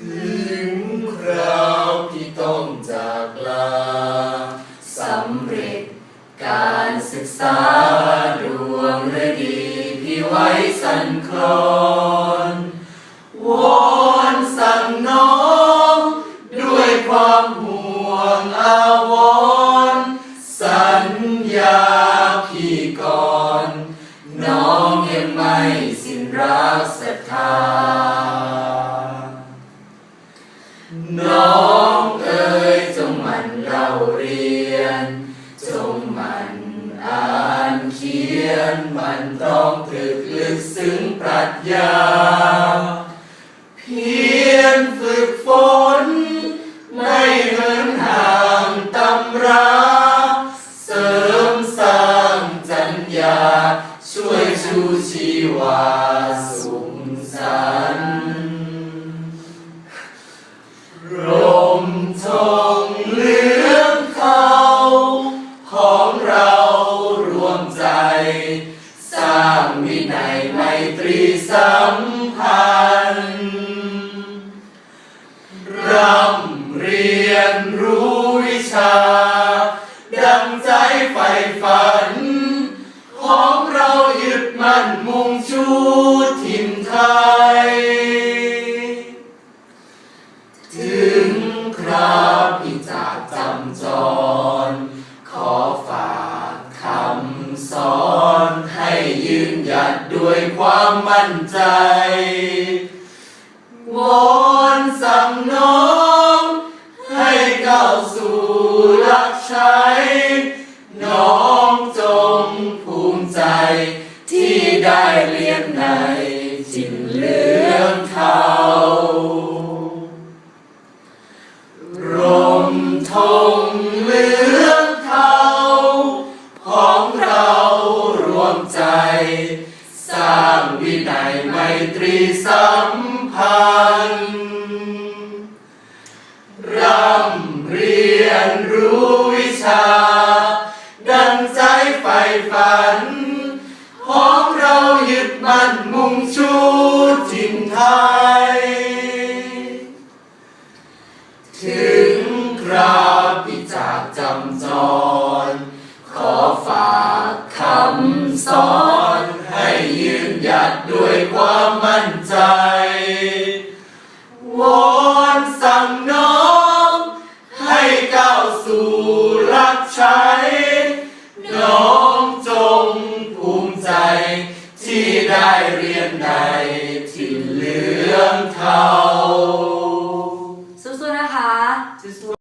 ถึงคราวที่ต้องจากลาสำเร็จการศึกษาดวงฤดีพี่ไว้สันคลอ มันต้องถึกลึกซึ้งปรัชญา เพียรฝึกฝน ไม่เหินห่างตำรา เสริมสร้างจัญญา ช่วยชูชีวาสุขสันต์ร่มทองเหลืองเขาของเรารวมใจางวินัยไมตรีสัมพันธ์ร่ำเรียนรู้วิชา ดังใจใฝ่ฝัน ของเรายึดมั่นมุ่งชูถิ่นไทย ถึงคราพิจากจำจร ความมั่นใจวอนสั่งน้องให้ก้าวสู่หลักใช้น้องจงภูมิใจที่ได้เรียนใน ตรีสัมพันธ์ร่ำเรียนรู้วิชา ดังใจใฝ่ฝัน ของเรายึดมั่นมุ่งชูถิ่นไทย ถึงคราพิจากจำจร ขอฝากคำสอน ยืนหยัดด้วยความมั่นใจ